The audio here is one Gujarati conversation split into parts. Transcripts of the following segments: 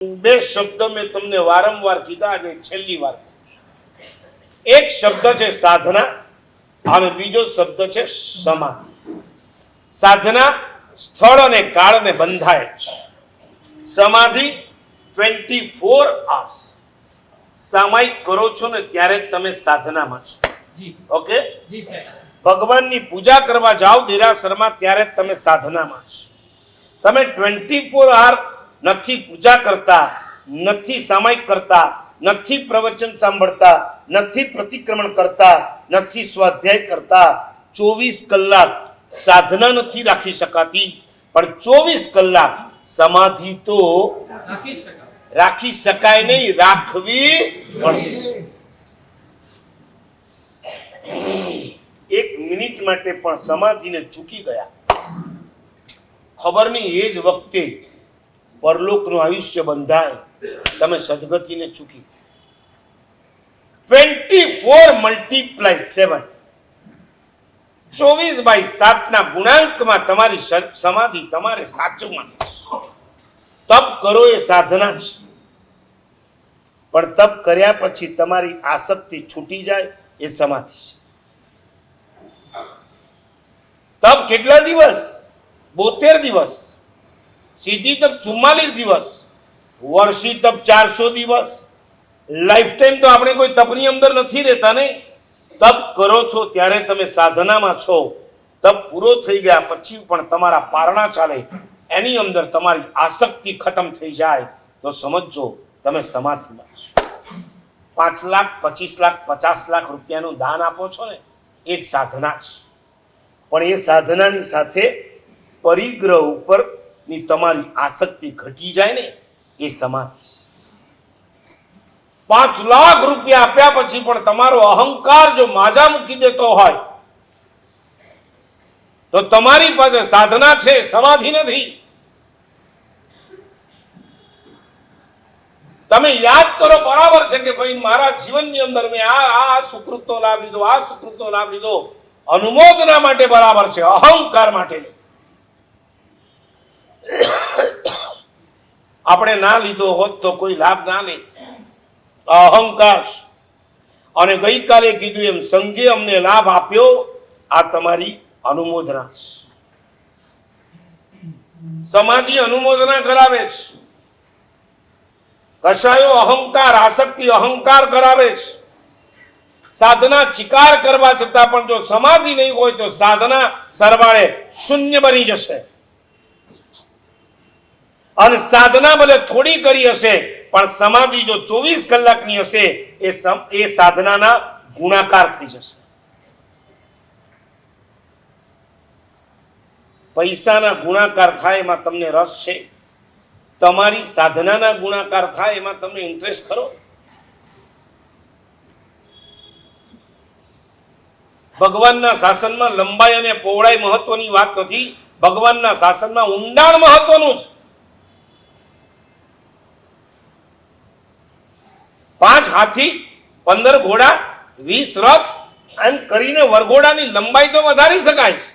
બે શબ્દ મેં તમને વારંવાર કીધા આજે છેલ્લી વાર એક શબ્દ છે સાધના અને બીજો શબ્દ છે સમાધિ. સાધના સ્થળ અને કાળને બંધાય છે સમાધિ ટ્વેન્ટી ફોર આવર્સ સામાયિક કરો છો ને ત્યારે તમે સાધનામાં છો. ઓકે? ભગવાનની પૂજા કરવા જાઓ દેરાસરમાં ત્યારે જ તમે સાધનામાં છો. તમે ટ્વેન્ટી ફોર આર નથી પૂજા કરતા નથી સામાયિક કરતા નથી પ્રવચન સાંભળતા નથી પ્રતિક્રમણ કરતા નથી સ્વાધ્યાય કરતા ચોવીસ કલાક સાધના નથી રાખી શકાતી. પણ ચોવીસ કલાક સમાધિ તો રાખી શકાય. નહીં રાખવી પડશે. એક મિનિટ માટે પણ સમાધિને ચૂકી ગયા. ખબર નહીં એ જ વખતે પરલોકનું આયુષ્ય બંધાય, તમે સદગતિને ચૂકી ટ્વેન્ટી ફોર મલ્ટીપ્લાય સેવન. ચોવીસ બાય સાતના ગુણાંકમાં તમારી સમાધિ તમારે સાચું છે. તપ કરો એ સાધના છે પણ તપ કર્યા પછી તમારી આસક્તિ છૂટી જાય એ સમાધિ છે. તપ કેટલા દિવસ? બોતેર દિવસ. સીધી તપ ચુમ્માલીસ દિવસ, વર્ષી તપ ચારસો દિવસ. લાઈફ ટાઈમ તો આપણે કોઈ તપની અંદર નથી રહેતા ને. તપ કરો છો ત્યારે તમે સાધનામાં છો. તપ પૂરો થઈ ગયા પછી પણ તમારા પારણા ચાલે. એની અંદર તમારી આસક્તિ ખતમ થઈ જાય. તો સમજો તમે સમાધિમાં છો. પાંચ લાખ, પચીસ લાખ, પચાસ લાખ રૂપિયાનું દાન આપો છો ને એક સાધના છે. પણ એ સાધનાની સાથે પરિગ્રહ ઉપરની તમારી આસક્તિ ઘટી જાય ને એ સમાધિ. પાંચ લાખ રૂપિયા આપ્યા પછી પણ તમારો અહંકાર જો માજા મૂકી દેતો હોય, તો તમારી પાસે સાધના છે, સમાધિ નથી. તમે યાદ કરો બરાબર છે કે ભાઈ મારા જીવનની અંદર મેં આ આ સુકૃતનો લાભ લીધો, આ સુકૃતનો લાભ લીધો. અનુમોદના માટે બરાબર છે, અહંકાર માટે નહીં આપણે ના લીધો હોત તો કોઈ લાભ ના લે. અહંકાર. અને ગઈકાલે કીધું એમ સંઘે અમને લાભ આપ્યો, આ તમારી અનુમોદના સમાધિ અનુમોદના કરાવે છે. કશાયો અહંકાર, આસક્તિ અહંકાર કરાવે છે. સાધના ચિકાર કરવા છતાં પણ જો સમાધિ નહીં હોય તો સાધના સરવાળે શૂન્ય બની જશે. અને સાધના ભલે થોડી કરી હશે, પણ સમાધિ જો ચોવીસ કલાકની હશે, એ એ સાધનાના ગુણાકાર થઈ જશે. પૈસાના ગુણાકાર થાય એમાં તમને રસ છે? તમારી સાધનાના ગુણાકાર થાય એમાં તમને ઇન્ટરેસ્ટ ખરો? ભગવાનના શાસનમાં લંબાઈ અને પહોળાઈ મહત્વની વાત નથી. ભગવાનના શાસનમાં ઊંડાણ મહત્વનું છે પાંચ હાથી, પંદર ઘોડા, વીસ રથ એમ કરીને વરઘોડાની લંબાઈ તો વધારી શકાય છે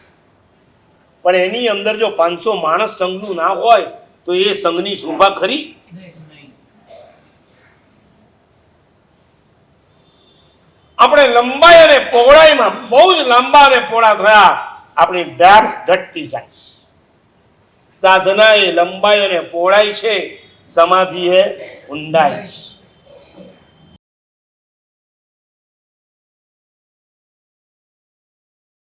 પણ એની અંદર જો પાંચસો માણસ સંઘનું ના હોય, તો એ સંઘની શોભા ખરી? આપણે લંબાઈ અને પહોળાઈમાં બહુ જ લાંબા અને પહોળા થયા, આપણી ડેપ્થ ઘટતી જાય. સાધના એ લંબાઈ અને પહોળાઈ છે, સમાધિ એ ઊંડાઈ છે.